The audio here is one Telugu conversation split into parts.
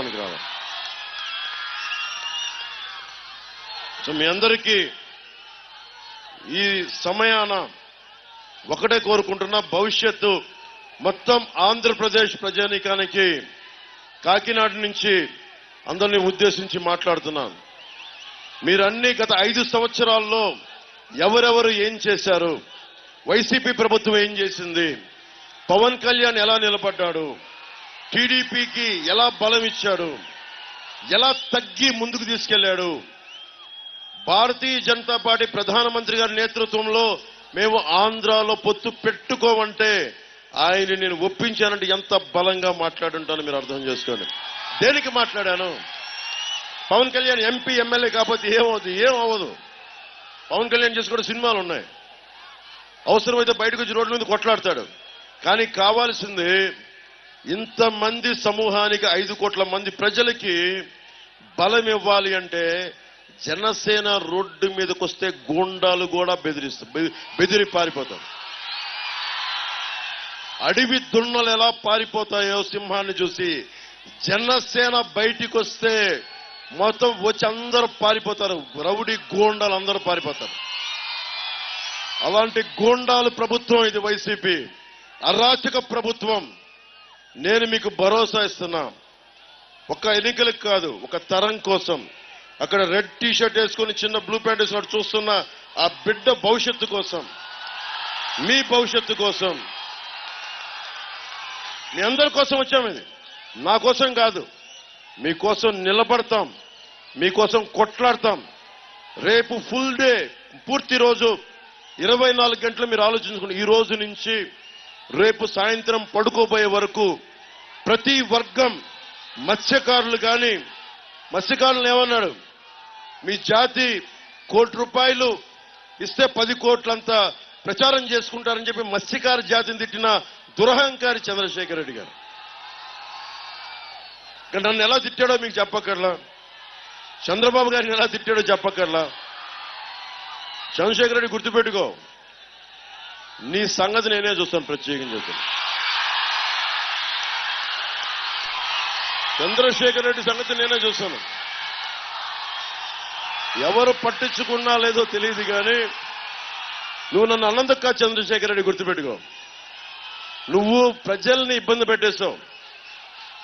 చెప్పడానికి రావాలి సో మీ అందరికీ ఈ సమయాన ఒకటే కోరుకుంటున్నా భవిష్యత్తు మొత్తం ఆంధ్రప్రదేశ్ ప్రజానీకానికి కాకినాడ నుంచి అందరినీ ఉద్దేశించి మాట్లాడుతున్నాను. మీరన్నీ గత ఐదు సంవత్సరాల్లో ఎవరెవరు ఏం చేశారు? వైసీపీ ప్రభుత్వం ఏం చేసింది? పవన్ కళ్యాణ్ ఎలా నిలబడ్డాడు? టీడీపీకి ఎలా బలం ఇచ్చాడు? ఎలా తగ్గి ముందుకు తీసుకెళ్ళాడు భారతీయ జనతా పార్టీ ప్రధానమంత్రి గారి నేతృత్వంలో మేము ఆంధ్రాలో పొత్తు పెట్టుకోమంటే ఆయన నేను ఒప్పించానంటే ఎంత బలంగా మాట్లాడుంటానో మీరు అర్థం చేసుకోండి. దేనికి మాట్లాడాను? పవన్ కళ్యాణ్ ఎంపీ ఎమ్మెల్యే కాకపోతే ఏమవుతుంది? ఏం అవ్వదు పవన్ కళ్యాణ్ చేసి కూడా సినిమాలు ఉన్నాయి అవసరమైతే బయటకు వచ్చి రోడ్ల మీద కొట్లాడతాడు. కానీ కావాల్సింది ఇంతమంది సమూహానికి ఐదు కోట్ల మంది ప్రజలకి బలం ఇవ్వాలి అంటే జనసేన రోడ్డు మీదకి వస్తే గూండాలు కూడా బెదిరిస్తారు బెదిరి పారిపోతారు. అడవి దున్నలు ఎలా పారిపోతాయో సింహాన్ని చూసి జనసేన బయటికి వస్తే మొత్తం వచ్చి అందరూ పారిపోతారు. రౌడీ గూండాలు అందరూ పారిపోతారు. అలాంటి గూండాలు ప్రభుత్వం ఇది వైసీపీ. అరాచక ప్రభుత్వం. నేను మీకు భరోసా ఇస్తున్నా. ఒక ఎన్నికలకు కాదు ఒక తరం కోసం. అక్కడ రెడ్ టీ షర్ట్ వేసుకుని చిన్న బ్లూ ప్యాంట్ వేసుకుని చూస్తున్న ఆ బిడ్డ భవిష్యత్తు కోసం. మీ భవిష్యత్తు కోసం. మీ అందరి కోసం వచ్చాం ఇది. నా కోసం కాదు. మీకోసం నిలబడతాం. మీకోసం కొట్లాడతాం. రేపు ఫుల్ డే పూర్తి రోజు ఇరవై నాలుగు గంటలు మీరు ఆలోచించుకోండి. ఈ రోజు నుంచి రేపు సాయంత్రం పడుకోబోయే వరకు ప్రతి వర్గం మత్స్యకారులు కానీ మత్స్యకారులు ఏమన్నాడు మీ జాతి కోటి రూపాయలు ఇస్తే పది కోట్లంత ప్రచారం చేసుకుంటారని చెప్పి మత్స్యకార జాతిని తిట్టిన దురహంకారి చంద్రశేఖర్ రెడ్డి గారు. నన్ను ఎలా తిట్టాడో మీకు చెప్పక్కర్లా? చంద్రబాబు గారిని ఎలా తిట్టాడో చెప్పక్కర్లా? చంద్రశేఖర్ రెడ్డి గుర్తుపెట్టుకో. నీ సంగతి నేనే చూస్తాను ప్రత్యేకంగా చూస్తాను. చంద్రశేఖర్ రెడ్డి సంగతి నేనే చూస్తాను. ఎవరు పట్టించుకున్నా లేదో తెలియదు కానీ నువ్వు నన్ను అన్నందుక చంద్రశేఖర్ రెడ్డి గుర్తుపెట్టుకో. నువ్వు ప్రజల్ని ఇబ్బంది పెట్టేశావు.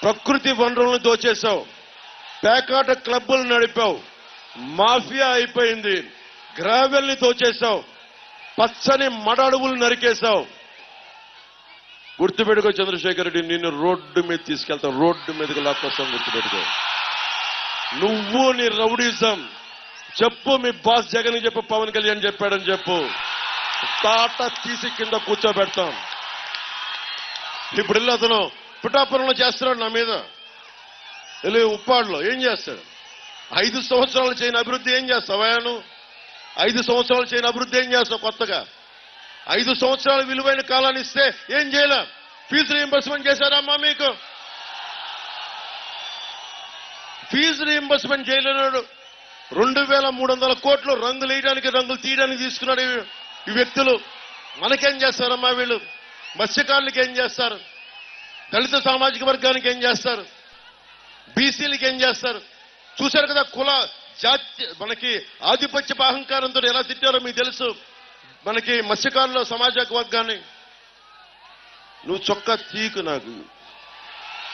ప్రకృతి వనరులను దోచేశావు. పేకాట క్లబ్బులు నడిపావు. మాఫియా అయిపోయింది. గ్రావెల్ని దోచేశావు. పచ్చని మడ అడవులు నరికేశావు. గుర్తుపెట్టుకో చంద్రశేఖర్ రెడ్డి నిన్ను రోడ్డు మీద తీసుకెళ్తా. రోడ్డు మీదకి లాక్కొస్తాం గుర్తుపెట్టుకో. నువ్వు నీ రౌడీజం. చెప్పు మీ బాస్ జగన్ చెప్పు పవన్ కళ్యాణ్ చెప్పాడని చెప్పు. తాట తీసి కింద కూర్చోబెడతాం. ఇప్పుడు వెళ్ళి అతను పిఠాపురంలో చేస్తున్నాడు నా మీద. వెళ్ళి ఉప్పాడులో ఏం చేస్తాడు? ఐదు సంవత్సరాలు చేయని అభివృద్ధి ఏం చేస్తావా నువ్వు? ఐదు సంవత్సరాలు చేయని అభివృద్ధి ఏం చేస్తావు కొత్తగా? ఐదు సంవత్సరాల విలువైన కాలాన్ని ఇస్తే ఏం చేయలే? ఫీజు రీఎంబర్స్మెంట్ చేశారమ్మా మీకు? ఫీజు రీఎంబర్స్మెంట్ చేయలేనాడు రెండు వేల మూడు వందల కోట్లు రంగులు వేయడానికి రంగులు తీయడానికి తీసుకున్నాడు ఈ- వ్యక్తులు. మనకేం చేస్తారమ్మా వీళ్ళు? మత్స్యకారులకు ఏం చేస్తారు? దళిత సామాజిక వర్గానికి ఏం చేస్తారు? బీసీలకి ఏం చేస్తారు? చూశారు కదా కుల మనకి ఆధిపత్య అహంకారంతో ఎలా తిట్టారో మీకు తెలుసు. మనకి మత్స్యకారుల సమాజ వర్గాన్ని. నువ్వు చొక్కా తీకు నాకు.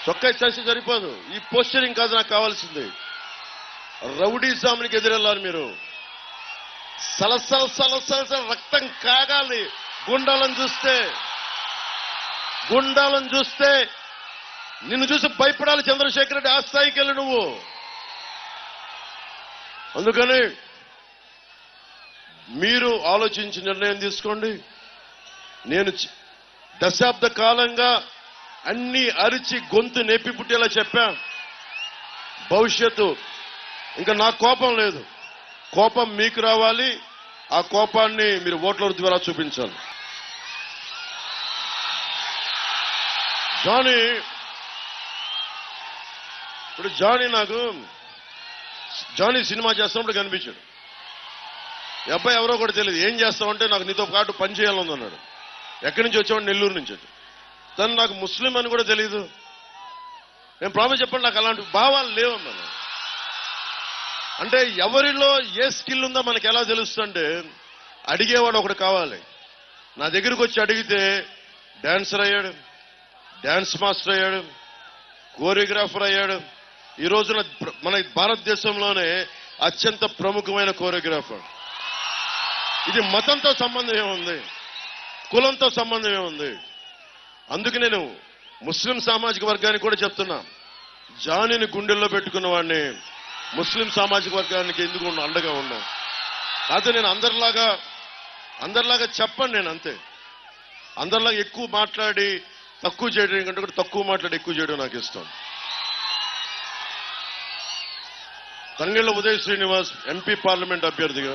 చొక్కా ఇచ్చేస్తే సరిపోదు. ఈ పోస్టరింగ్ కాదు నాకు కావాల్సింది. రౌడీజామునికి ఎదురెళ్ళాలి మీరు. సలసల సలసల రక్తం కాగాలి. గుండాలను చూస్తే. గుండాలను చూస్తే. నిన్ను చూసి భయపడాలి చంద్రశేఖర్ రెడ్డి. ఆ స్థాయికి వెళ్ళి నువ్వు. అందుకని మీరు ఆలోచించి నిర్ణయం తీసుకోండి. నేను దశాబ్ద కాలంగా అన్ని అరిచి గొంతు నెప్పి పుట్టేలా చెప్పా. భవిష్యత్తు ఇంకా నా కోపం లేదు. కోపం మీకు రావాలి ఆ కోపాన్ని మీరు ఓట్ల ద్వారా చూపించాలి. జానీ ఇప్పుడు జానీ నాకు జానీ సినిమా చేస్తున్నప్పుడు కనిపించాడు. ఈ అబ్బాయి ఎవరో కూడా తెలియదు. ఏం చేస్తామంటే నాకు నీతో పాటు పని చేయాలని అన్నాడు. ఎక్కడి నుంచి వచ్చావాడు నెల్లూరు నుంచి తను నాకు ముస్లిం అని కూడా తెలియదు నేను ప్రాబ్లం చెప్పండి నాకు అలాంటి భావాలు లేవన్నాను. అంటే ఎవరిలో ఏ స్కిల్ ఉందో మనకి ఎలా తెలుస్తుంటే అడిగేవాడు ఒకడు కావాలి. నా దగ్గరికి వచ్చి అడిగితే డాన్సర్ అయ్యాడు డాన్స్ మాస్టర్ అయ్యాడు కోరియోగ్రాఫర్ అయ్యాడు ఈ రోజున మన భారతదేశంలోనే అత్యంత ప్రముఖమైన కోరియోగ్రాఫర్ ఇది మతంతో సంబంధం ఏముంది కులంతో సంబంధం ఏముంది అందుకు నేను ముస్లిం సామాజిక వర్గానికి కూడా చెప్తున్నా. జానిని గుండెల్లో పెట్టుకున్న వాడిని ముస్లిం సామాజిక వర్గానికి ఎందుకు అండగా ఉన్నాం కాదు నేను అందరిలాగా అందరిలాగా చెప్పండి నేను అంతే. అందరిలాగా ఎక్కువ మాట్లాడి తక్కువ చేయడం కంటే కూడా తక్కువ మాట్లాడి ఎక్కువ చేయడం నాకు ఇష్టం. తంగళ్ళ ఉదయ్ శ్రీనివాస్ ఎంపీ పార్లమెంట్ అభ్యర్థిగా